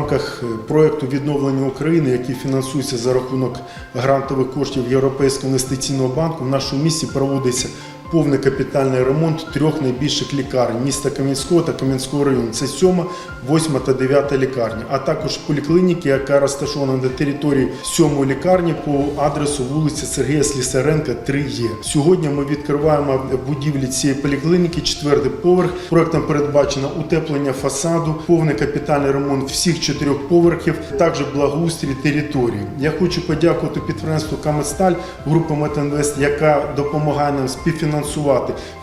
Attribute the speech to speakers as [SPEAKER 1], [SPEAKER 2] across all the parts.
[SPEAKER 1] рамках проєкту відновлення України, який фінансується за рахунок грантових коштів Європейського інвестиційного банку, в нашому місті проводиться повний капітальний ремонт трьох найбільших лікарень міста Кам'янського та Кам'янського району. Це 7, 8 та 9 лікарні, а також поліклініки, яка розташована на території 7 лікарні по адресу вулиці Сергія Слісаренка, 3Е. Сьогодні ми відкриваємо будівлі цієї поліклініки, четвертий поверх. Проектом передбачено утеплення фасаду, повний капітальний ремонт всіх чотирьох поверхів, також благоустрій території. Я хочу подякувати підприємству Каместаль, група Метинвест, яка допомагає нам співфінансувати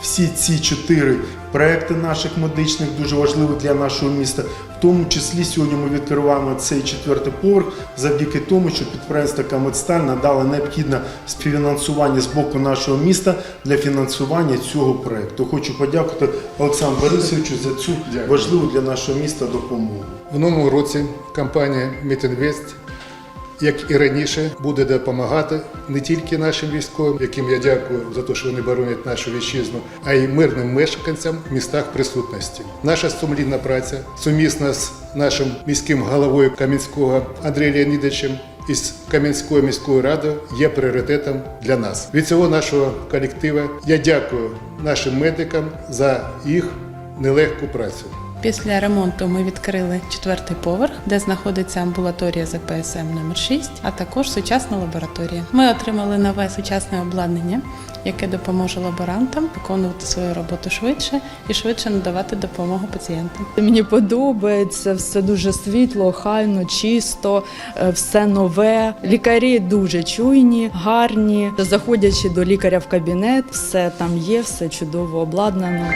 [SPEAKER 1] всі ці чотири проекти наших медичних, дуже важливі для нашого міста. В тому числі сьогодні ми відкриваємо цей четвертий поверх завдяки тому, що підприємство Камедсталь надало необхідне співфінансування з боку нашого міста для фінансування цього проекту. Хочу подякувати Олександру Борисовичу за цю важливу для нашого міста допомогу.
[SPEAKER 2] В новому році компанія Мітінвест, як і раніше, буде допомагати не тільки нашим військовим, яким я дякую за те, що вони боронять нашу вітчизну, а й мирним мешканцям в містах присутності. Наша сумлінна праця сумісна з нашим міським головою Кам'янського Андрієм Леонідовичем із Кам'янською міською радою є пріоритетом для нас. Від цього нашого колективу я дякую нашим медикам за їх нелегку працю.
[SPEAKER 3] Після ремонту ми відкрили четвертий поверх, де знаходиться амбулаторія ЗПСМ номер 6 а також сучасна лабораторія. Ми отримали нове сучасне обладнання, яке допоможе лаборантам виконувати свою роботу швидше і швидше надавати допомогу пацієнтам.
[SPEAKER 4] Мені подобається все дуже світло, хайно, чисто, е, все нове. Лікарі дуже чуйні, гарні. Заходячи до лікаря в кабінет, все там є, все чудово обладнано.